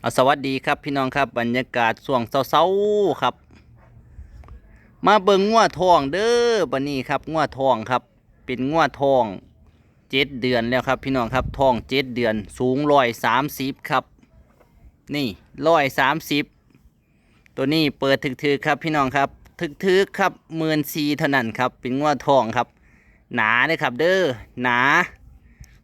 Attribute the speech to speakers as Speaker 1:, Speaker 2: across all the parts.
Speaker 1: เอาสวัสดีครับพี่น้องครับบรรยากาศช่วงเช้าๆครับ มาเบิ่งงัวทองเด้อบันนี้ครับงัวทองครับ เป็นงัวทองเจ็ดเดือนแล้วครับพี่น้องครับทองเจ็ดเดือน สูงร้อยสามสิบครับ นี่ร้อยสามสิบตัวนี้เปิดถึกๆครับพี่น้องครับถึกๆครับหมื่นซีเท่านั้นครับ เป็นงัวทองครับ หนาเลยครับเด้อหนา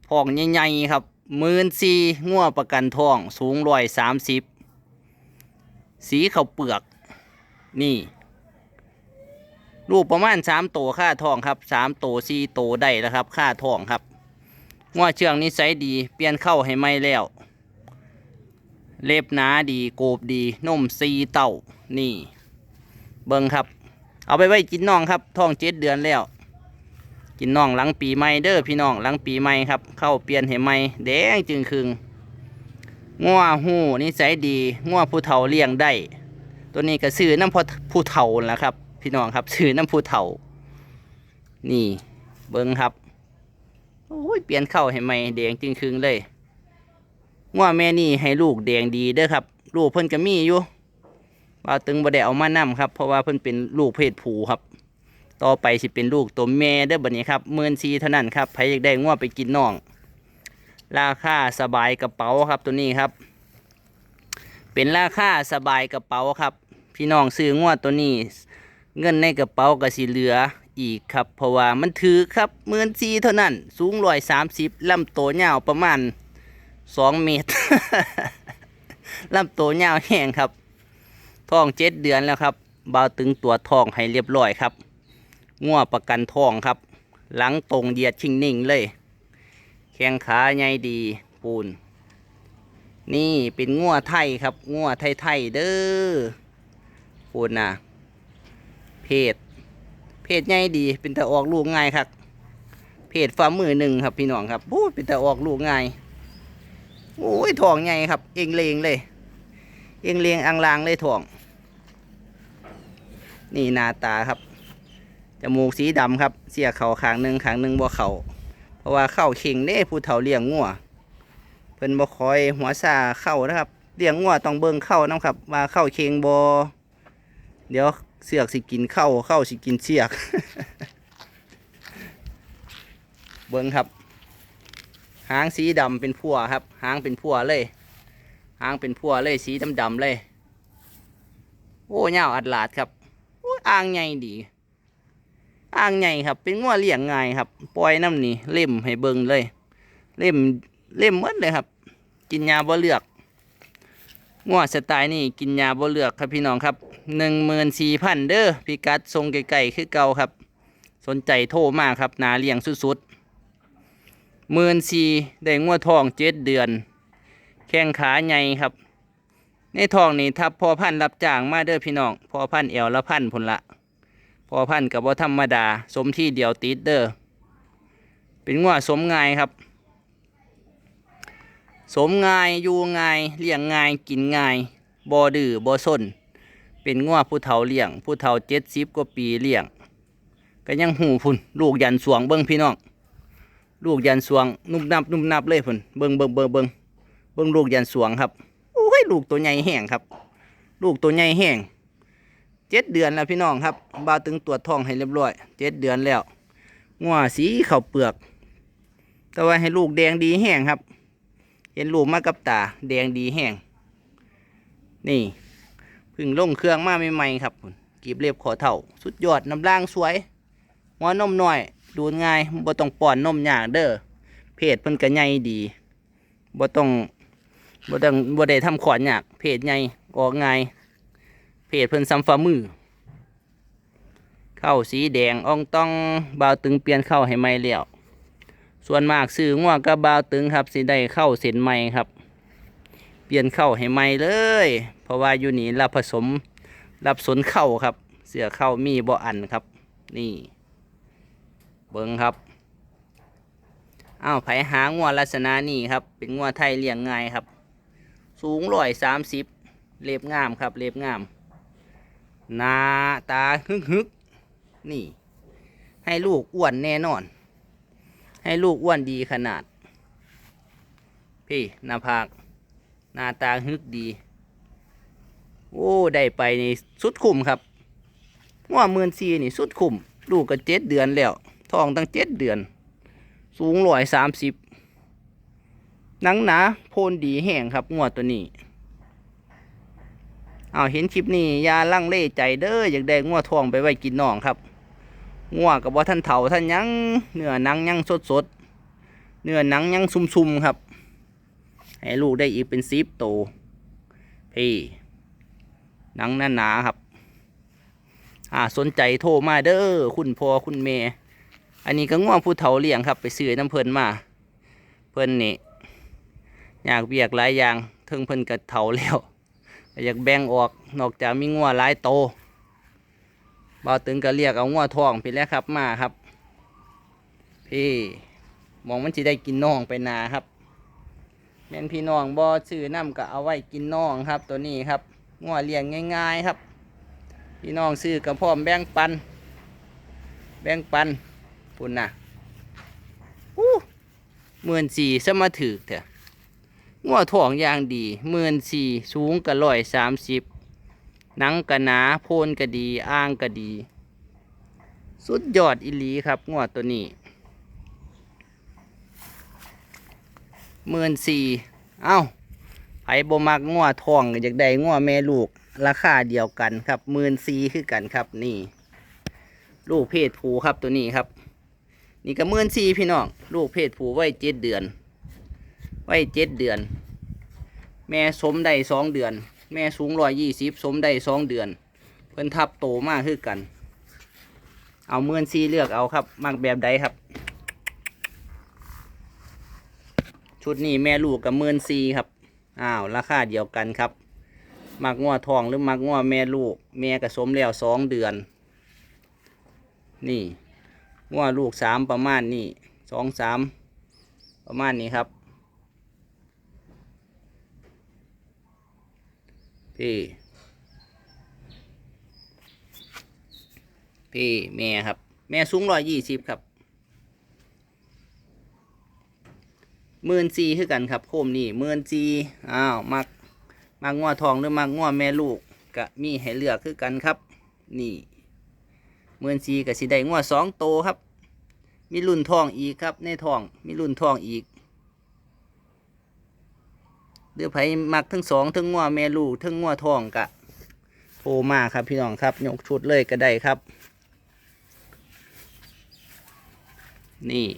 Speaker 1: ทองใหญ่ๆครับ หมื่นซีงัวประกันทอง สูงร้อยสามสิบสีเขาเปลือก นี่ลูกประมาณสามโตค่าทองครับสามโตสี่โตได้แล้วครับ ค่าทองครับงัวเชื่องนิสัยดีเปลี่ยนเข้าให้ไม่แล้ว เล็บหนาดีโกบดีนมซีเต้านี่ เบิงครับ เอาไปไว้กินน้องครับท้องเจ็ดเดือนแล้ว กินน้องหลังปีใหม่เด้อพี่น้องหลังปีใหม่ครับ เข้าเปลี่ยนให้ใหม่แดงจึงคืงงัวหูนิสัยดีงัวผู้เฒ่าเลี้ยงได้ ตัวนี้ก็ซื้อน้ำพอผู้เฒ่านั่นละครับ พี่น้องครับซื้อน้ำผู้เฒ่า นี่เบิ้งครับโอ้ยเปลี่ยนเข้าให้ใหม่แดงจึงคืงเลยงัวแม่นี่ให้ลูกแดงดีเด้อครับ ลูกเพิ่นก็มีอยู่ว่าตึงบ่ได้เอามานํครับ เพราะว่าเพิ่นเป็นลูกเพศผู้ครับ ต่อไปสิเป็นลูกตัวแม่เด้อบัดนี้ครับหมื่นสีเท่านั้นครับใครอยากได้งัวไปกินน่อง ราคาสบายกระเป๋าครับตัวนี้ครับ เป็นราคาสบายกระเป๋าครับ พี่น้องซื้องัวตัวนี้ เงินในกระเป๋าก็สิเหลืออีกครับ เพราะว่ามันถือครับหมื่นสีเท่านั้น สูงร้อยสามสิบลำโตวยาวประมาณสองเมตรลำโตวยาวแห้งครับท้องเจ็ดเดือนแล้วครับเบาวตึงตัวทองให้เรียบร้อยครับ งัวประกันทองครับ หลังตรงเหยียดชิงนิ่งเลย แข้งขาใหญ่ดีปูน นี่เป็นงัวไทยครับงัวไทยไทยเด้อปูนนะเพศ เพศใหญ่ดี เป็นตะออกลูกง่ายครับ เพศฝ่ามือหนึ่งครับพี่น้องครับโอ้เป็นตะออกลูกง่ายโอ้ยทองใหญ่ครับ เองเลงเลยเองเลงอังลางเลยทอง นี่นาตาครับ จมูกสีดำครับ เสียเขาขางหนึ่งขางหนึ่งบ่เขาเพราะว่าเข้าเข่งเด้ผู้เฒ่าเลี้ยงงัวเพิ่นบ่คอยหัวซาเข้านะครับเลี้ยงงัวต้องเบิ่งเข้านํครับว่าเข้าเข่งบ่เดี๋ยวเสือกสิกินเข้าเข้าสิกินเสือกเบิ่งครับ หางสีดำเป็นพั่วครับ หางเป็นพั่วเลยหางเป็นพั่วเลยสีดำๆเลย โอ้ยาวอัดลาดครับอ้ยอ่างใหญ่ดี อ่างใหญ่ครับ เป็นงัวเลี้ยงง่ายครับ ปล่อยน้ำนี่เล่มให้เบิ่งเลย เล่มเล่มหมดเลยครับ กินยาบ่เลือกงัวสไตล์นี่กินยาบ่เลือกครับพี่น้องครับหนึ่งหมื่นสี่พันเด้อพิกัดทรงไก่ๆคือเก่าครับ สนใจโทรมากครับนาเลี้ยงสุดๆหมื่นสี่ได้งัวทองเจ็ดเดือน แข้งขาใหญ่ครับ ในทองนี่ทับพอพันรับจ้างมาเด้อพี่น้องพอพันเอวละพันผลละ พอพันกับว่าธรรมดา สมที่เดียวติดเด้อเป็นงัวสมง่ายครับ สมง่ายอยู่ง่ายเลี้ยงง่ายกินง่ายบ่ดื้อบ่ซนเป็นงัวผู้เฒ่าเลี้ยง ผู้เฒ่าเจ็ดสิบกว่าปีเลี้ยง ก็ยังหูพุ่นลูกยันสวงเบิ้งพี่น้องลูกยันสวงนุ่มนับนุ่มนับเลยพุ่นเบิ้งเบิ้งเบิ้งเบิ้งเบิ้งลูกยันสวงครับโอ้ยลูกตัวใหญ่แห้งครับ ลูกตัวใหญ่แห้ง เจ็ดเดือนแล้วพี่น้องครับบ่าวตึงตรวจท้องให้เรียบร้อยเจ็ดเดือนแล้วงัวสีเข้าเปลือก แต่ว่าให้ลูกแดงดีแห้งครับ เห็นลูกมากับตาแดงดีแห้งนี่พึ่งลงเครื่องมาใหม่ๆครับกีบเรียบขอเท่า สุดยอดน้ำล่างสวยหัวนมหน้อย ดูง่ายบ่ต้องป้อนนมยากเด้อเพศเพิ่นก็ใหญ่ดีบ่ต้องบ่ต้องบ่ได้ทำขอนยากเพศใหญ่ออกง่าย เพจเพิ่นซ้ำฝ่ามือ เข้าสีแดงอ่องต้องบาวตึงเปลี่ยนเข้าให้ใหม่แล้วส่วนมากซื้อง่วงกับบาวตึงครับสิได้เข้าเส้นใหม่ครับ เปลี่ยนเข้าให้ใหม่เลย เพราะว่าอยู่นี่รับผสมรับสนเข้าครับ เสือเข้ามีบ่อันครับ นี่ เบิ้งครับอ้าวไผหางัวลักษณะนี่ครับ เป็นงัวไทยเลี้ยงง่ายครับ สูงร้อยสามสิบเล็บงามครับ เล็บงาม หน้าตาฮึกฮึกนี่ ให้ลูกอ้วนแน่นอน ให้ลูกอ้วนดีขนาด พี่หน้าผากหน้าตาฮึกดี โอ้ได้ไปนี่สุดคุ้มครับงัวหมื่นสี่นี่สุดคุ้มลูกก็เจ็ดเดือนแล้วท้องตั้งเจ็ดเดือน สูงร้อยสามสิบหนังหนาโพนดีแห้งครับงัวตัวนี้ เอาเห็นคลิปนี้อยาลังเล่ใจเด้ออยากได้งัวทองไปไว้กินน้องครับงัวกับว่าท่านเถาท่านยังเนื้อหนังยังสดสดเนื้อหนังยังซุ่มๆครับ ให้ลูกได้อีกเป็นสิบโตพี่หนังหนาๆครับ อ่าสนใจโทรมาเด้อคุณพ่อคุณแม่ อันนี้ก็ง่วงผู้เฒ่าเลี้ยงครับ ไปซื้อน้ำเพิ่นมา เพิ่นนี่อยากเบียกหลายอย่างเทิงเพิ่นก็เฒ่าแล้ว อยากแบ่งออกนอกจากมีงัวหลายโตบ่าวตึงก็เรียกเอางัวทองไปแล้วครับมาครับ พี่มองมันสิได้กินน่องไปนาครับแม่นพี่น้องบ่ซื้อน้ำก็เอาไว้กินน่องครับ ตัวนี้ครับงัวเลี้ยงง่าย ๆครับ พี่น้องซื้อกับพร้อมแบ่งปัน แบ่งปันพุ่นนะอู้หมื่นสี่สมาถือเถอะ งัวถ่องอย่างดีหมื่นสี่สูงกะร้อยสามสิบหนังกะหนาโพนกะดีอ่างกะดี สุดยอดอิลีครับงัวตัวนี้หมื่นสี่เอ้าไผบ่มักงัวทองอยากได้งัวแม่ลูกราคาเดียวกันครับหมื่นสี่คือกันครับนี่ ลูกเพศผู้ครับตัวนี้ครับ นี่ก็หมื่นสี่พี่น้องลูกเพศผู้ไว้เจ็ดเดือน ว้เจ็ดเดือน แม่สมได้สองเดือน แม่สูงร้อยยี่สิบสมได้สองเดือน เพิ่นทับโตมากคือกัน เอาหมื่นสี่เลือกเอาครับมักแบบใดครับ ชุดนี้แม่ลูกกับหมื่นสี่ครับอ้าวราคาเดียวกันครับ มักงัวทองหรือมักงัวแม่ลูก แม่ก็สมแล้วสองเดือน นี่งัวลูกสามประมาณนี่สองสามประมาณนี้ครับ พี่พี่แม่ครับ แม่สูงร้อยยี่สิบครับหมื่นซีคือกันครับโคมนี่หมื่นซีอ้าวมักมักงัวทองหรือมักงัวแม่ลูกก็มีให้เลือกคือกันครับ นี่หมื่นซีกับสีได้งัวสองโตครับ มีรุ่นทองอีกครับ ในทองมีรุ่นทองอีก เดือไผมักทั้งสองทั้งงัวแม่ลูกทั้งงัวทองกะโทรมาครับพี่น้องครับยกชุดเลยก็ได้ครับ นี่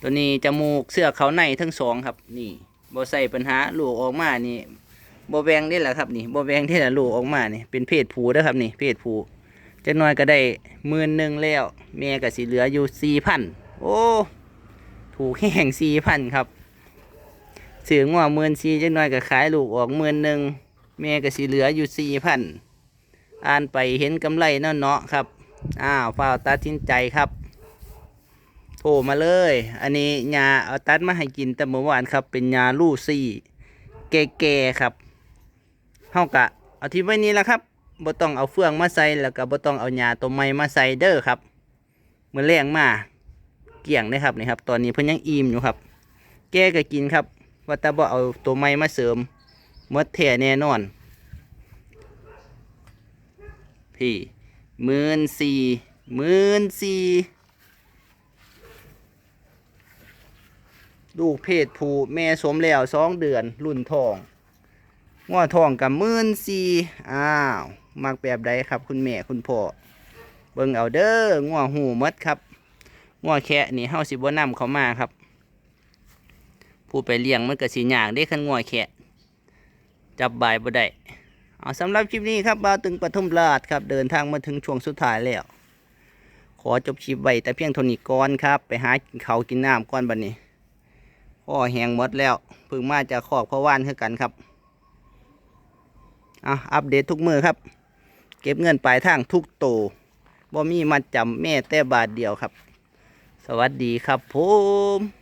Speaker 1: ตัวนี้จมูกเสื้อเขาในทั้งสองครับ นี่บ่ใส่ปัญหาลูกออกมานี่บ่แบงได้แหละครับนี่บ่แบงได้แหละลูกออกมานี่เป็นเพศผู้นะครับนี่เพศผู้จักหน่อยก็ได้หมื่นหนึ่งแล้วแม่ก็สิเหลืออยู่สี่พันโอ้ถูกแห้งสี่พันครับ เสืองัวหมื่นสี่จักหน่อยก็ขายลูกออกหมื่นหนึ่งแม่ก็สิเหลืออยู่สี่พันอ่านไปเห็นกำไรเนาะเนาะครับ อ้าวฝ้าตัดสินใจครับ โทรมาเลย อันนี้ยาเอาตัดมาให้กินแต่เมื่อวานครับ เป็นยาลูซี่แก่ๆครับเท่ากับเอาที่ไว้นี้แหละครับบ่ต้องเอาเฟืองมาใส่แล้วก็บ่ต้องเอายาตัวใหม่มาใส่เด้อครับเมื่อแรงมาเกี่ยงเลยครับนี่ครับ ตอนนี้เพิ่นยังอิ่มอยู่ครับ แก่ก็กินครับ ว่าแต่บ่เอาตัวใหม่มาเสริมมดแท้แน่นอน พี่หมื่นสี่หมื่นสี่ลูกเพศผู้แม่สมแล้วสองเดือน รุ่นทองง้อทองกับมื่นสี่อ้าว มักแบบใดครับ คุณแม่คุณพ่อเบิ่งเอาเด้อง้อหูมดครับง้อแคะนี่เฮาสิบ่นำเขามาครับ ผู้ไปเลี้ยงมันก็สิยากได้คันง้อแคะจับบ่ายบ่ได้เอาสำหรับคลิปนี้ครับบาวตึงปทุมราชครับเดินทางมาถึงช่วงสุดท้ายแล้ว ขอจบคลิปไว้แต่เพียงเท่านี้ก่อนครับ ไปหากินเขากินน้ำก่อนบัดนี้พ่อแหงหมดแล้วพิ่งมาจากคอกพ่อว่านคือกันครับอะอัปเดตทุกมือครับ เก็บเงินปลายทางทุกโตบ่มีมัดจำแม่แต่บาทเดียวครับ สวัสดีครับผม